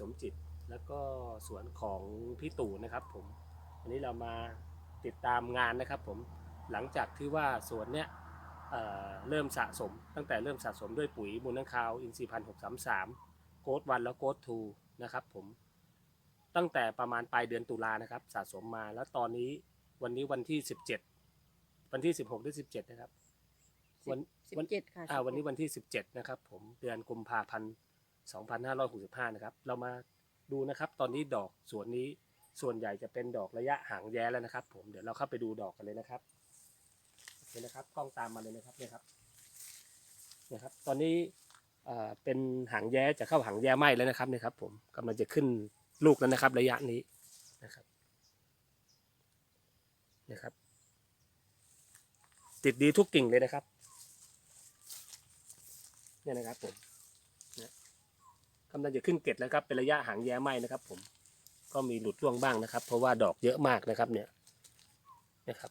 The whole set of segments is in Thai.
สมจิต แล้วก็สวนของพี่ตู่นะครับผมวันนี้เรามาติดตามงานนะครับผมหลังจากที่ว่าสวนเนี้ยเอ่อเริ่มสะสม ตั้งแต่เริ่มสะสมด้วยปุ๋ยมูลน้ำคาวอินทรีย์พันหกสามสามโกดวันแล้วโกดทูนะครับผมตั้งแต่ประมาณปลายเดือนตุลานะครับ สะสมมาแล้วตอนนี้วันนี้วันที่สิบเจ็ดวันที่สิบหกหรือสิบเจ็ดนะครับวันสิบวันเจ็ดค่ะอ่าสิบวันนี้หกวันที่17นะครับ ผมเดือนกุมภาพันธ์ 2565 นะครับ เรามาดูนะครับ ตอนนี้ดอกสวนนี้ส่วนใหญ่จะเป็นดอกระยะหางแย้แล้วนะครับ ผมเดี๋ยวเราเข้าไปดูดอกกันเลยนะครับโอเคนะครับกล้องตามมาเลยนะครับเนี่ยครับเนี่ยครับ ตอนนี้อ่าเป็นหางแย้จะเข้าหางแย้ไหมแล้วนะครับเนี่ยครับ ผมกำลังจะขึ้นลูกแล้วนะครับ ระยะนี้นะครับเนี่ยครับ ติดดีทุกกิ่งเลยนะครับ เนี่ยนะครับผมเนี่ย กำลังจะขึ้นเกล็ดแล้วครับเป็นระยะหางแย้ไหมนะครับ ผมก็มีหลุดร่วงบ้างนะครับ เพราะว่าดอกเยอะมากนะครับเนี่ยนะครับ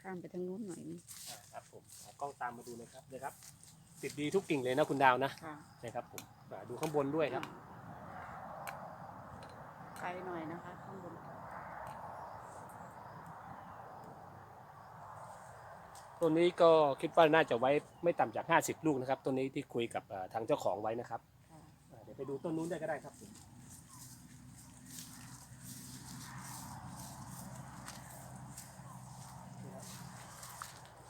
ข้ามไปทางนู้นหน่อยนึงอ่าครับผมเอากล้องตามมาดูนะครับนะครับ ติดดีทุกกิ่งเลยนะคุณดาวนะค่ะนะครับผมอ่าดูข้างบนด้วยครับ ไกลหน่อยนะคะ ข้างบน ต้นนี้ก็คิดว่าน่าจะไว้ไม่ต่ำจาก 50 ลูกนะครับต้นนี้ที่คุยกับเอ่อทางเจ้าของไว้นะครับอ่าเดี๋ยวไปดูต้นนู้นได้ก็ได้ครับ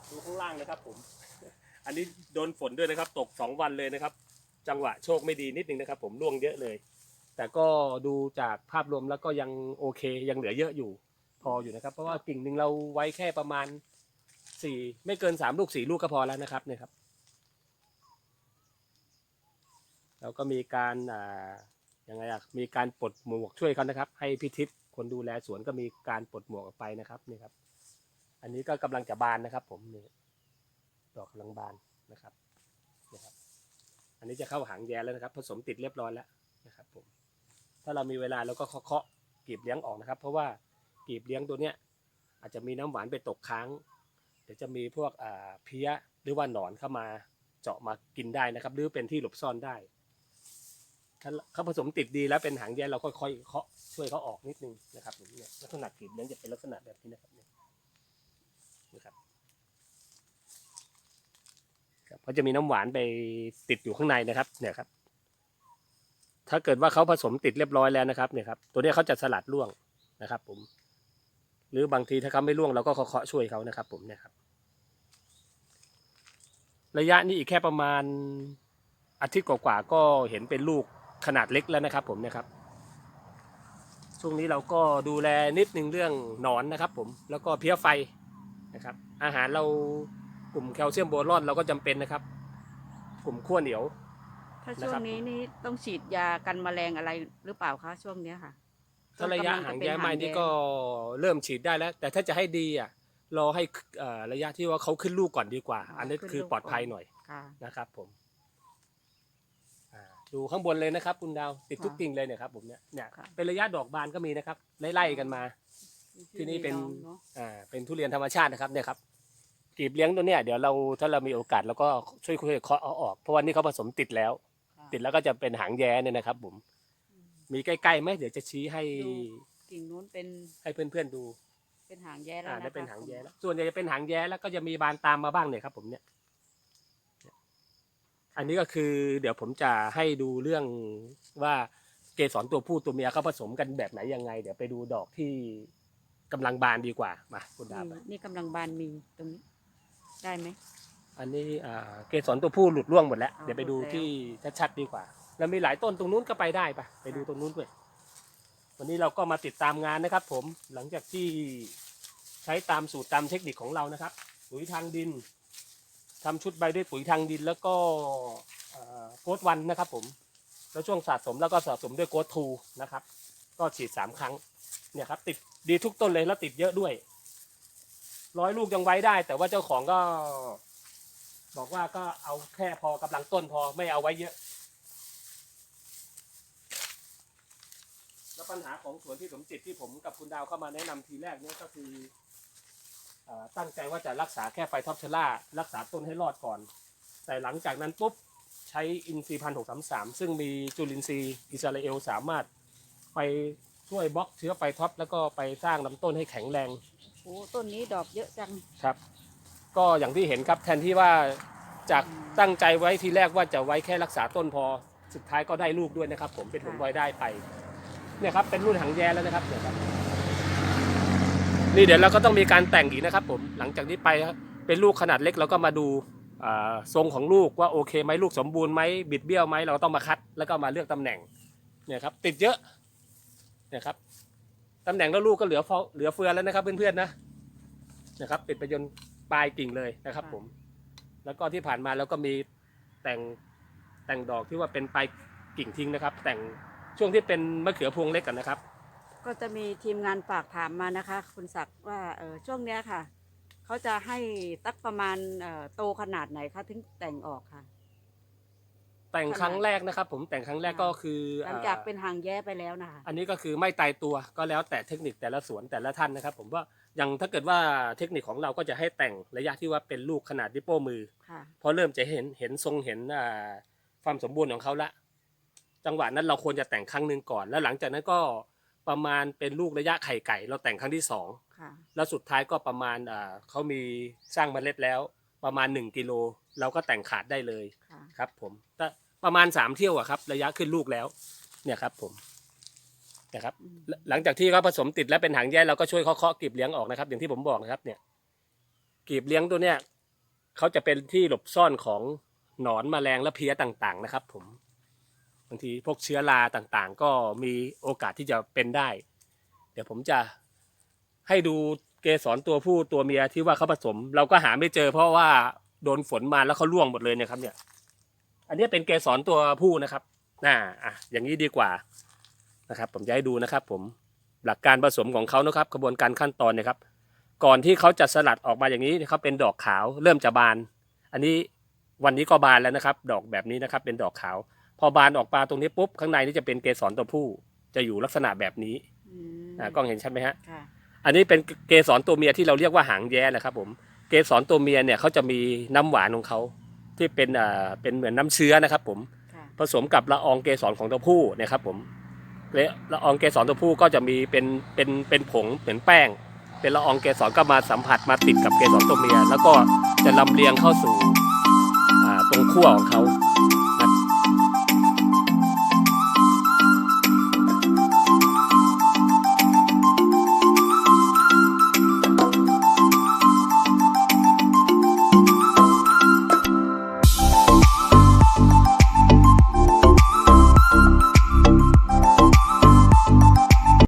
ดูข้างล่างนะครับผม อันนี้โดนฝนด้วยนะครับ ตกสองวันเลยนะครับ จังหวะโชคไม่ดีนิดนึงนะครับ ผมร่วงเยอะเลย แต่ก็ดูจากภาพรวมแล้วก็ยังโอเคยังเหลือเยอะอยู่ พออยู่นะครับ เพราะว่ากิ่งหนึ่งเราไว้แค่ประมาณ สี่ไม่เกินสามลูกสี่ลูกก็พอแล้วนะครับเนี่ยครับ เราก็มีการอ่ายังไงอะมีการปลดหมวกช่วยเขานะครับ ให้พิทิศคนดูแลสวนก็มีการปลดหมวกออกไปนะครับนี่ครับ อันนี้ก็กำลังจะบานนะครับ ผมนี่ดอกกำลังบานนะครับนะครับ อันนี้จะเข้าหางแย่แล้วนะครับ ผสมติดเรียบร้อยแล้วนะครับ ผม ถ้าเรามีเวลาเราก็เคาะๆกีบเลี้ยงออกนะครับ เพราะว่ากีบเลี้ยงตัวเนี้ยอาจจะมีน้ำหวานไปตกค้าง ดี๋ยวจะมีพวกอ่าเพี้ยหรือว่าหนอนเข้ามาเจาะมากินได้นะครับ หรือเป็นที่หลบซ่อนได้ถ้าเขาผสมติดดีแล้วเป็นหางแยเราค่อยๆเคาะช่วยเขาออกนิดนึงนะครับผมเนี่ยลักษณะกลีบเลี้ยงจะเป็นลักษณะแบบนี้นะครับเนี่ยนะครับครับเขาจะมีน้ำหวานไปติดอยู่ข้างในนะครับ เนี่ยครับ ถ้าเกิดว่าเขาผสมติดเรียบร้อยแล้วนะครับ เนี่ยครับ ตัวนี้เขาจะสลัดร่วงนะครับ ผม หรือบางทีถ้าเขาไม่ร่วงเราก็เคาะช่วยเขานะครับ ผมเนี่ยครับ ระยะนี้อีกแค่ประมาณอาทิตย์กว่าๆก็เห็นเป็นลูกขนาดเล็กแล้วนะครับ ผมเนี่ยครับ ช่วงนี้เราก็ดูแลนิดนึงเรื่องหนอนนะครับ ผมแล้วก็เพี้ยไฟนะครับ อาหารเรากลุ่มแคลเซียมโบรอนเราก็จำเป็นนะครับ กลุ่มขั้วเหนียว ถ้านะช่วครังบนี้นี่ต้องฉีดยากันแมลงอะไรหรือเปล่าคะช่วงเนี้ยค่ะถ้าระยะหางแย้ไม้นี่ก็เริ่มฉีดได้แล้ว แต่ถ้าจะให้ดีอะ รอให้เอ่อระยะที่ว่าเขาขึ้นลูกก่อนดีกว่าอันนี้คือปลอดภัยหน่อยค่ะ นะครับผมอ่าดูข้างบนเลยนะครับ คุณดาวติดทุกค่ะกิ่งเลยเนี่ยครับผมเนี่ยเนี่ยค่ะ เป็นระยะดอกบานก็มีนะครับไล่ๆกันมา ที่นี่เป็นองอะอ่าเป็นทุเรียนธรรมชาตินะครับเนี่ยครับกลีบเลี้ยงตัวเนี้ยเดี๋ยวเราถ้าเรามีโอกาสเราก็ช่วยคุยเคาะเอาออกเพราะวันนี้เขาผสมติดแล้ว ค่ะ ติดแล้วก็จะเป็นหางแย้เนี่ยนะครับผมอืมมีใกล้ๆไหมเดี๋ยวจะชี้ให้ดู กิ่งนู้นเป็นให้เพื่อนๆดู เป็นหางแย้แล้วอ่านะคะได้เป็นหางแย้แล้วส่วนใหญ่จะเป็นหางแย้แล้วก็จะมีบานตามมาบ้างเนี่ยครับผมเนี่ย อันนี้ก็คือ เดี๋ยวผมจะให้ดูเรื่องว่าเกสรตัวผู้ตัวเมียเขาผสมกันแบบไหนยังไง เดี๋ยวไปดูดอกที่กำลังบานดีกว่ามาคุณดาบนี่นี่กำลังบานมีตรงนี้ ได้ไหม อันนี้อ่าเกสรตัวผู้หลุดร่วงหมดแล้วอ๋อเดี๋ยวไปดูหลุดแล้ว ที่ชัดๆดีกว่า แล้วมีหลายต้นตรงนู้นก็ไปได้ปะไปดูตรงนู้นด้วย วันนี้เราก็มาติดตามงานนะครับ ผมหลังจากที่ใช้ตามสูตรตามเทคนิคของเรานะครับ ปุ๋ยทางดินทำชุดใบด้วยปุ๋ยทางดิน แล้วก็เอ่อโกดวันนะครับ ผมแล้วช่วงสะสมแล้วก็สะสมด้วยโกดทูนะครับ ก็ฉีดสามครั้งเนี่ยครับ ติดดีทุกต้นเลยแล้วติดเยอะด้วยร้อยลูกยังไว้ได้ แต่ว่าเจ้าของก็ บอกว่าก็เอาแค่พอกำลังต้นพอไม่เอาไว้เยอะ แล้ว ปัญหาของสวนที่สมจิตที่ผมกับคุณดาวเข้ามาแนะนำทีแรกเนี่ยก็คืออ่าตั้งใจว่าจะรักษาแค่ไฟท็อปเชล่ารักษาต้นให้รอดก่อน แต่หลังจากนั้นปุ๊บใช้อินทรีย์พันหกสามสามซึ่งมีจุลินทรีย์อิสราเอลสามารถไปช่วยบล็อกเชื้อไฟท็อปแล้วก็ไปสร้างลำต้นให้แข็งแรง โอ้ต้นนี้ดอกเยอะจัง ครับก็อย่างที่เห็นครับแทนที่ว่าจากตั้งใจไว้ทีแรกว่าจะไว้แค่รักษาต้นพอ สุดท้ายก็ได้ลูกด้วยนะครับ ผมเป็นผลพลอยได้ไป เนี่ยครับเป็นรุ่นหางแยแล้วนะครับเนี่ยครับนี่เดี๋ยวเราก็ต้องมีการแต่งอีกนะครับ ผมหลังจากนี้ไปเป็นลูกขนาดเล็กเราก็มาดูทรงของลูกว่าโอเคไหมลูกสมบูรณ์ไหมบิดเบี้ยวไหมเราก็ต้องมาคัดแล้วก็มาเลือกตำแหน่งเนี่ยครับ ติดเยอะเนี่ยครับตำแหน่งแล้วลูกก็เหลือเฟเหลือเฟือแล้วนะครับ เพื่อนๆนะนะครับเป็นประยนปลายกิ่งเลยนะครับ ผม แล้วก็ที่ผ่านมาเราก็มีแต่งแต่งดอกที่ว่าเป็นปลายกิ่งทิ้งนะครับ แต่ง ช่วงที่เป็นมะเขือพวงเล็กกันนะครับ ก็จะมีทีมงานฝากถามมานะคะ คุณศักดิ์ว่าเออช่วงเนี้ยค่ะ เขาจะให้ตักประมาณเอ่อโตขนาดไหนคะถึงแต่งออกค่ะ แต่งครั้งแรกนะครับ ผมแต่งครั้งแรกค่ะก็คือหลังจากอ่าเป็นหางแย้ไปแล้วนะคะ อันนี้ก็คือไม่ตายตัวก็แล้วแต่เทคนิคแต่ละสวนแต่ละท่านนะครับ ผมว่าอย่างถ้าเกิดว่าเทคนิคของเราก็จะให้แต่งระยะที่ว่าเป็นลูกขนาดนิ้วโป้งมือ ค่ะ พอเริ่มจะเห็นเห็นทรงเห็นอ่าความสมบูรณ์ของเขาละ จังหวะนั้นเราควรจะแต่งครั้งหนึ่งก่อน แล้วหลังจากนั้นก็ประมาณเป็นลูกระยะไข่ไก่ เราแต่งครั้งที่สองค่ะแล้วสุดท้ายก็ประมาณอ่าเขามีสร้างเมล็ดแล้ว ประมาณ1กิโลเราก็แต่งขาดได้เลยค่ะครับ ผมแต่ประมาณ3เที่ยวอะครับ ระยะขึ้นลูกแล้ว เนี่ยครับ ผมนะครับ อืมหลหลังจากที่เขาผสมติดแล้วเป็นหางแย่เราก็ช่วยเขาเคาะกลีบเลี้ยงออกนะครับ อย่างที่ผมบอกนะครับ เนี่ยกลีบเลี้ยงตัวเนี้ยเขาจะเป็นที่หลบซ่อนของหนอนแมลงและเพี้ยต่างๆ นะครับ ผม บางทีพวกเชื้อราต่างๆ ก็มีโอกาสที่จะเป็นได้ เดี๋ยวผมจะให้ดูเกสรตัวผู้ตัวเมียที่ว่าเขาผสม เราก็หาไม่เจอเพราะว่าโดนฝนมาแล้วเขาร่วงหมดเลยเนะครับ เนี่ย อันนี้เป็นเกสรตัวผู้นะครับน่าอะอย่างนี้ดีกว่านะครับ ผมจะให้ดูนะครับ ผมหลักการผสมของเขานะครับกระบวนการขั้นตอนนี่ยครับ ก่อนที่เขาจะสลัดออกมาอย่างนี้เขาเป็นดอกขาว เริ่มจะบาน อันนี้วันนี้ก็บานแล้วนะครับ ดอกแบบนี้นะครับ เป็นดอกขาว พอบานออกมาตรงนี้ปุ๊บข้างในนี่จะเป็นเกสรตัวผู้ จะอยู่ลักษณะแบบนี้อืมอ่ากล้องเห็นใช่ไหมฮะค่ะอันนี้เป็นเกสรตัวเมียที่เราเรียกว่าหางแย้นะครับผมเกสรตัวเมียเนี่ยเขาจะมีน้ำหวานของเขาที่เป็นอ่าเป็นเหมือนน้ำเชื้อนะครับ ผมค่ะผสมกับละอองเกสรของตัวผู้เนะครับผมและละอองเกสรตัวผู้ก็จะมีเป็นเป็นเป็นผงเหมือนแป้ง เป็นละอองเกสรก็มาสัมผัสมาติดกับเกสรตัวเมีย แล้วก็จะลำเลียงเข้าสู่อ่าตรงขั้วของเขา